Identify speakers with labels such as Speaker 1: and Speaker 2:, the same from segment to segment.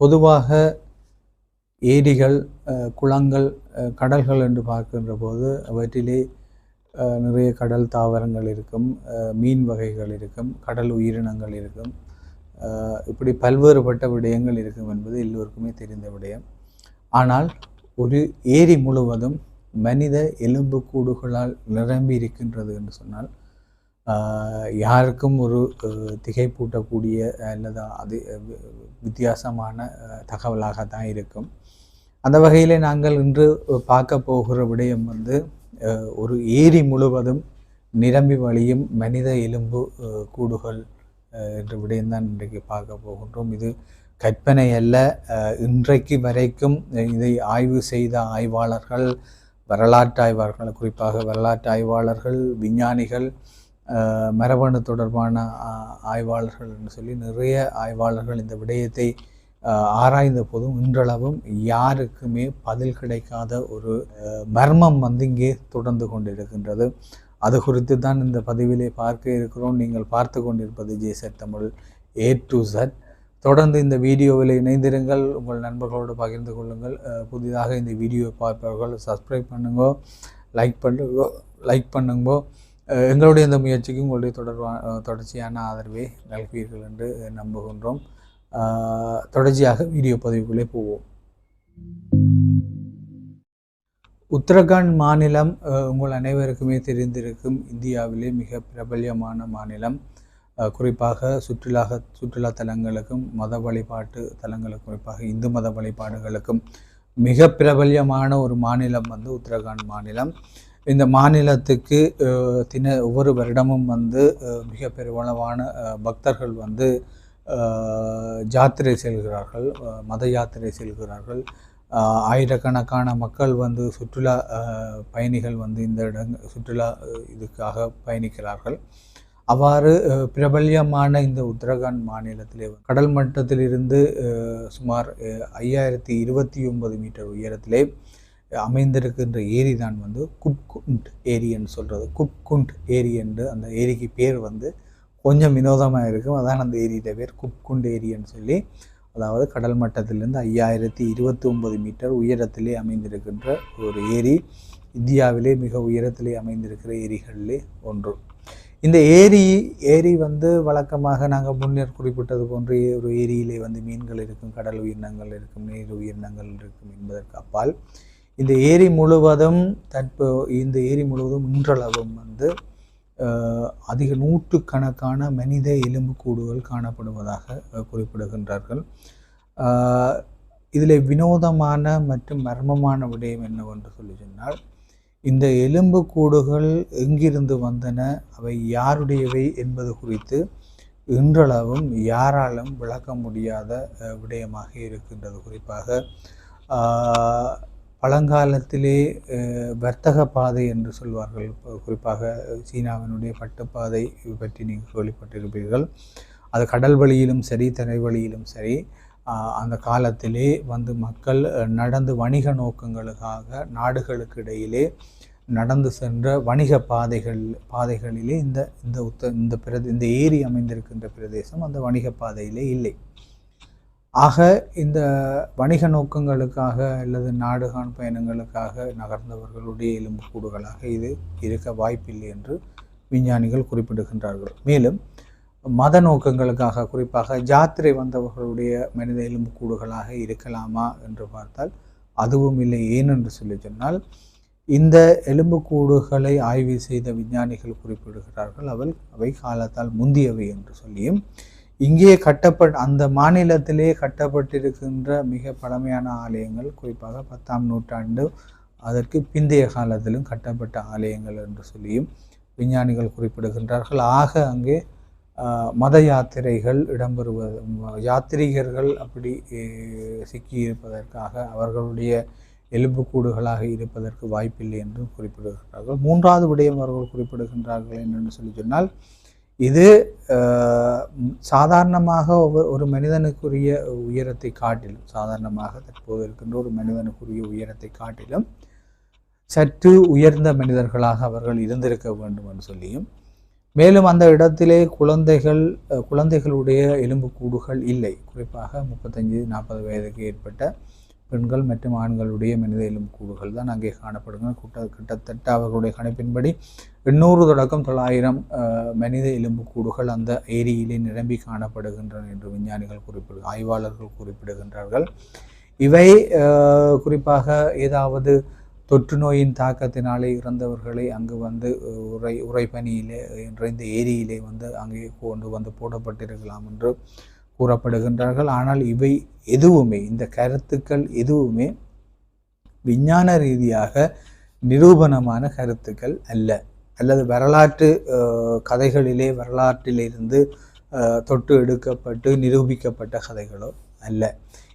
Speaker 1: பொதுவாக ஏரிகள் குளங்கள் கடல்கள் என்று பார்க்கின்ற போது அவற்றிலே நிறைய கடல் தாவரங்கள் இருக்கும் மீன் வகைகள் இருக்கும் கடல் உயிரினங்கள் இருக்கும் இப்படி பல்வேறுபட்ட விடயங்கள் இருக்கும் என்பது எல்லோருக்குமே தெரிந்த விடயம். ஆனால் ஒரு ஏரி முழுவதும் மனித எலும்புக்கூடுகளால் நிரம்பி இருக்கின்றது என்று சொன்னால் யாருக்கும் ஒரு திகைப்பூட்டக்கூடிய அல்லது அது வித்தியாசமான தகவலாக தான் இருக்கும். அந்த வகையில் நாங்கள் இன்று பார்க்க போகிற விடயம் வந்து ஒரு ஏரி முழுவதும் நிரம்பி வழியும் மனித எலும்பு கூடுகள் என்ற விடயம்தான் இன்றைக்கு பார்க்க போகின்றோம். இது கற்பனை அல்ல இன்றைக்கு வரைக்கும் இதை ஆய்வு செய்த ஆய்வாளர்கள் வரலாற்று ஆய்வாளர்கள் குறிப்பாக வரலாற்று ஆய்வாளர்கள் விஞ்ஞானிகள் மரபணு தொடர்பான ஆ- ஆய்வாளர்கள் என்று சொல்லி நிறைய ஆய்வாளர்கள் இந்த விடயத்தை ஆராய்ந்த போதும் இன்றளவும் யாருக்குமே பதில் கிடைக்காத ஒரு மர்மம் வந்து இங்கே தொடர்ந்து கொண்டிருக்கின்றது. அது குறித்து தான் இந்த பதிவிலே பார்க்க இருக்கிறோம். நீங்கள் பார்த்து கொண்டிருப்பது ஜேசட் தமிழ் ஏ டு Z தொடர்ந்து இந்த வீடியோவில் இணைந்திருங்கள். உங்கள் நண்பர்களோடு பகிர்ந்து கொள்ளுங்கள். புதிதாக இந்த வீடியோ பார்ப்பவர்கள் சப்ஸ்கிரைப் பண்ணுங்க லைக் பண்ணுங்க லைக் பண்ணுங்கோ. எங்களுடைய இந்த முயற்சிக்கு உங்களுடைய தொடர்பான தொடர்ச்சியான ஆதரவை நல்குவீர்கள் என்று நம்புகின்றோம். தொடர்ச்சியாக வீடியோ பதிவுக்குள்ளே போவோம். உத்தரகாண்ட் மாநிலம் உங்கள் அனைவருக்குமே தெரிந்திருக்கும் இந்தியாவிலே மிக பிரபல்யமான மாநிலம். குறிப்பாக சுற்றுலா சுற்றுலா தலங்களுக்கும் மத வழிபாட்டு தலங்களுக்கும் குறிப்பாக இந்து மத வழிபாடுகளுக்கும் மிக பிரபல்யமான ஒரு மாநிலம் வந்து உத்தரகாண்ட் மாநிலம். இந்த மாநிலத்துக்கு தின ஒவ்வொரு வருடமும் வந்து மிக பெருவளவான பக்தர்கள் வந்து ஜாத்திரை செல்கிறார்கள் மத யாத்திரை செல்கிறார்கள். ஆயிரக்கணக்கான மக்கள் வந்து சுற்றுலா பயணிகள் வந்து இந்த இடங்க சுற்றுலா இதுக்காக பயணிக்கிறார்கள். அவ்வாறு பிரபல்யமான இந்த உத்தரகாண்ட் மாநிலத்திலே கடல் மட்டத்திலிருந்து சுமார் ஐயாயிரத்தி இருபத்தி ஒன்பது மீட்டர் உயரத்திலே அமைந்திருக்கின்ற ஏரி தான் வந்து குப்குண்ட் ஏரின்னு சொல்கிறது குப்குண்ட் ஏரி என்று அந்த ஏரிக்கு பேர் வந்து கொஞ்சம் வினோதமாக இருக்கும். அதான் அந்த ஏரியிட பேர் குப்குண்ட் ஏரின்னு சொல்லி. அதாவது கடல் மட்டத்திலிருந்து ஐயாயிரத்தி இருபத்தி ஒன்பது மீட்டர் உயரத்திலே அமைந்திருக்கின்ற ஒரு ஏரி. இந்தியாவிலே மிக உயரத்திலே அமைந்திருக்கிற ஏரிகளிலே ஒன்று. இந்த ஏரி ஏரி வந்து வழக்கமாக நாங்கள் முன்னர் குறிப்பிட்டது போன்று ஒரு ஏரியிலே வந்து மீன்கள் இருக்கும் கடல் உயிரினங்கள் இருக்கும் நீர் உயிரினங்கள் இருக்கும் என்பதற்கு அப்பால் இந்த ஏரி முழுவதும் தற்போ இந்த ஏரி முழுவதும் இன்றளவும் வந்து அதிக நூற்றுக்கணக்கான மனித எலும்புக்கூடுகள் காணப்படுவதாக குறிப்பிடுகின்றார்கள். இதில் வினோதமான மற்றும் மர்மமான விடயம் என்னவென்று சொல்லி சொன்னால் இந்த எலும்புக்கூடுகள் எங்கிருந்து வந்தன அவை யாருடையவை என்பது குறித்து இன்றளவும் யாராலும் விளக்க முடியாத விடயமாக இருக்கின்றது. குறிப்பாக பழங்காலத்திலே வர்த்தக பாதை என்று சொல்வார்கள். குறிப்பாக சீனாவினுடைய பட்டுப்பாதை பற்றி நீங்கள் கேள்விப்பட்டிருப்பீர்கள். அது கடல் வழியிலும் சரி தரை வழியிலும் சரி அந்த காலத்திலே வந்து மக்கள் நடந்து வணிக நோக்கங்களுக்காக நாடுகளுக்கு இடையிலே நடந்து சென்ற வணிக பாதைகள் பாதைகளிலே இந்த இந்த உத்த இந்த பிரதே இந்த ஏரி அமைந்திருக்கின்ற பிரதேசம் அந்த வணிக பாதையிலே இல்லை. ஆக இந்த வணிக நோக்கங்களுக்காக அல்லது நாடுகான் பயணங்களுக்காக நகர்ந்தவர்களுடைய எலும்புக்கூடுகளாக இது இருக்க வாய்ப்பில்லை என்று விஞ்ஞானிகள் குறிப்பிடுகின்றார்கள். மேலும் மத நோக்கங்களுக்காக குறிப்பாக ஜாத்திரை வந்தவர்களுடைய மனித எலும்புக்கூடுகளாக இருக்கலாமா என்று பார்த்தால் அதுவும் இல்லை. ஏனென்று சொல்லி சொன்னால் இந்த எலும்புக்கூடுகளை ஆய்வு செய்த விஞ்ஞானிகள் குறிப்பிடுகிறார்கள். அவள் அவை காலத்தால் முந்தியவை என்று சொல்லியும் இங்கே கட்டப்பட் அந்த மாநிலத்திலே கட்டப்பட்டிருக்கின்ற மிக பழமையான ஆலயங்கள் குறிப்பாக பத்தாம் நூற்றாண்டு அதற்கு பிந்தைய காலத்திலும் கட்டப்பட்ட ஆலயங்கள் என்று சொல்லியும் விஞ்ஞானிகள் குறிப்பிடுகின்றார்கள். ஆக அங்கே மத யாத்திரைகள் இடம்பெறுவது யாத்திரிகர்கள் யாத்ரீகர்கள் அப்படி சிக்கியிருப்பதற்காக அவர்களுடைய எலும்புக்கூடுகளாக இருப்பதற்கு வாய்ப்பில்லை என்றும் குறிப்பிடுகின்றார்கள். மூன்றாவது விடயம் அவர்கள் குறிப்பிடுகின்றார்கள் என்னென்னு சொல்லி சொன்னால் இது சாதாரணமாக ஒவ்வொரு ஒரு மனிதனுக்குரிய உயரத்தை காட்டிலும் சாதாரணமாக தற்போது இருக்கின்ற ஒரு மனிதனுக்குரிய உயரத்தை காட்டிலும் சற்று உயர்ந்த மனிதர்களாக அவர்கள் இருந்திருக்க வேண்டும் என்று சொல்லியும் மேலும் அந்த இடத்திலே குழந்தைகள் குழந்தைகளுடைய எலும்புக்கூடுகள் இல்லை. குறிப்பாக முப்பத்தஞ்சு நாற்பது வயதுக்கு ஏற்பட்ட பெண்கள் மற்றும் ஆண்களுடைய மனித எலும்புக்கூடுகள் தான் அங்கே காணப்படுகின்றன. கூட்ட கிட்டத்தட்ட அவர்களுடைய கணிப்பின்படி எண்ணூறு தொடக்கம் தொள்ளாயிரம் மனித எலும்புக்கூடுகள் அந்த ஏரியிலே நிரம்பி காணப்படுகின்றன என்று விஞ்ஞானிகள் குறிப்பிடு ஆய்வாளர்கள் குறிப்பிடுகின்றார்கள். இவை குறிப்பாக ஏதாவது தொற்று நோயின் தாக்கத்தினாலே இறந்தவர்களை அங்கு வந்து உரை உரைப்பணியிலே என்ற இந்த ஏரியிலே வந்து அங்கே கொண்டு வந்து போடப்பட்டிருக்கலாம் என்று கூறப்படுகின்றார்கள். ஆனால் இவை எதுவுமே இந்த கருத்துக்கள் எதுவுமே விஞ்ஞான ரீதியாக நிரூபணமான கருத்துக்கள் அல்ல. அல்லது வரலாற்று கதைகளிலே வரலாற்றிலிருந்து தொட்டு எடுக்கப்பட்டு நிரூபிக்கப்பட்ட கதைகளோ அல்ல.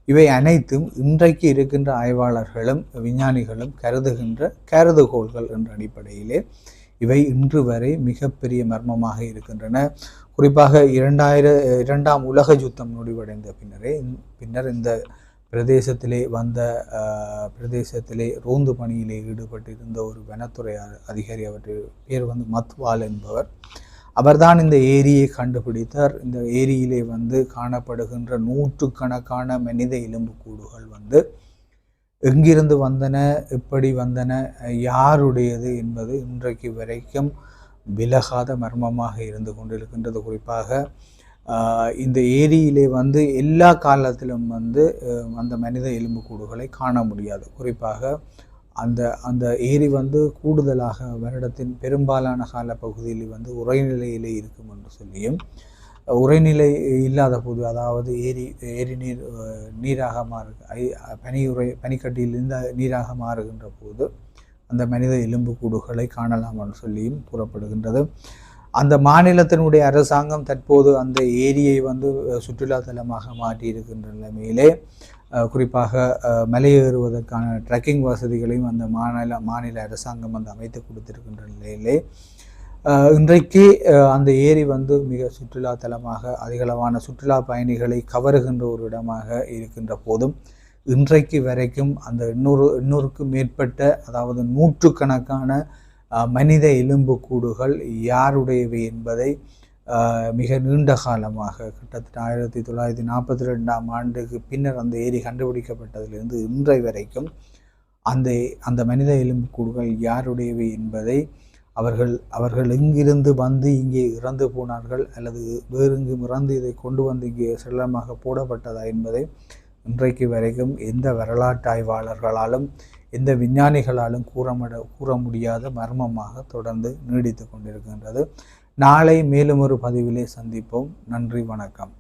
Speaker 1: இவை அனைத்தும் இன்றைக்கு இருக்கின்ற ஆய்வாளர்களும் விஞ்ஞானிகளும் கருதுகின்ற கருதுகோள்கள் என்ற அடிப்படையிலே இவை இன்று வரை மிகப்பெரிய மர்மமாக இருக்கின்றன. குறிப்பாக இரண்டாயிர இரண்டாம் உலக யுத்தம் முடிவடைந்த பின்னரே பின்னர் இந்த பிரதேசத்திலே வந்த பிரதேசத்திலே ரோந்து பணியிலே ஈடுபட்டிருந்த ஒரு வனத்துறை அதிகாரி அவற்றை பேர் வந்து மத்வால் என்பவர். அவர்தான் இந்த ஏரியை கண்டுபிடித்தார். இந்த ஏரியிலே வந்து காணப்படுகின்ற நூற்றுக்கணக்கான மனித எலும்புக்கூடுகள் வந்து எங்கிருந்து வந்தன எப்படி வந்தன யாருடையது என்பது இன்றைக்கு வரைக்கும் விலகாத மர்மமாக இருந்து கொண்டிருக்கின்றது. குறிப்பாக இந்த ஏரியிலே வந்து எல்லா காலத்திலும் வந்து அந்த மனித எலும்புக்கூடுகளை காண முடியாது. குறிப்பாக அந்த அந்த ஏரி வந்து கூடுதலாக வருடத்தின் பெரும்பாலான கால பகுதியில் வந்து உரைநிலையிலே இருக்கும் என்று சொல்லியும் உரைநிலை இல்லாத போது அதாவது ஏரி ஏரி நீர் நீராக மாறு பனி உரை பனிக்கட்டியிலிருந்து நீராக மாறுகின்ற போது அந்த மனித எலும்புக்கூடுகளை காணலாம் என்று சொல்லியும் கூறப்படுகின்றது. அந்த மாநிலத்தினுடைய அரசாங்கம் தற்போது அந்த ஏரியை வந்து சுற்றுலா தலமாக மாற்றியிருக்கின்ற நிலைமையிலே குறிப்பாக மலையேறுவதற்கான ட்ரெக்கிங் வசதிகளையும் அந்த மாநில மாநில அரசாங்கம் வந்து அமைத்து கொடுத்திருக்கின்ற நிலையிலே இன்றைக்கு அந்த ஏரி வந்து மிக சுற்றுலா தலமாக அதிகளவான சுற்றுலா பயணிகளை கவருகின்ற ஒரு இடமாக இருக்கின்ற போதும் இன்றைக்கு வரைக்கும் அந்த எண்ணூறு எண்ணூறுக்கும் மேற்பட்ட அதாவது நூற்றுக்கணக்கான மனித எலும்புக்கூடுகள் யாருடையவை என்பதை மிக நீண்ட காலமாக கிட்டத்தட்ட ஆயிரத்தி தொள்ளாயிரத்தி நாற்பத்தி ரெண்டாம் ஆண்டுக்கு பின்னர் அந்த ஏரி கண்டுபிடிக்கப்பட்டதிலிருந்து இன்றை வரைக்கும் அந்த அந்த மனித எலும்புக்கூடுகள் யாருடையவை என்பதை அவர்கள் அவர்கள் எங்கிருந்து வந்து இங்கே இறந்து போனார்கள் அல்லது வேறு எங்கும் இறந்து இதை கொண்டு வந்து இங்கே செல்லமாக போடப்பட்டதா என்பதை இன்றைக்கு வரைக்கும் எந்த வரலாற்றாய்வாளர்களாலும் எந்த விஞ்ஞானிகளாலும் கூறமிட கூற முடியாத மர்மமாக தொடர்ந்து நீடித்து கொண்டிருக்கின்றது. நாளை மேலும் ஒரு பதிவிலே சந்திப்போம். நன்றி வணக்கம்.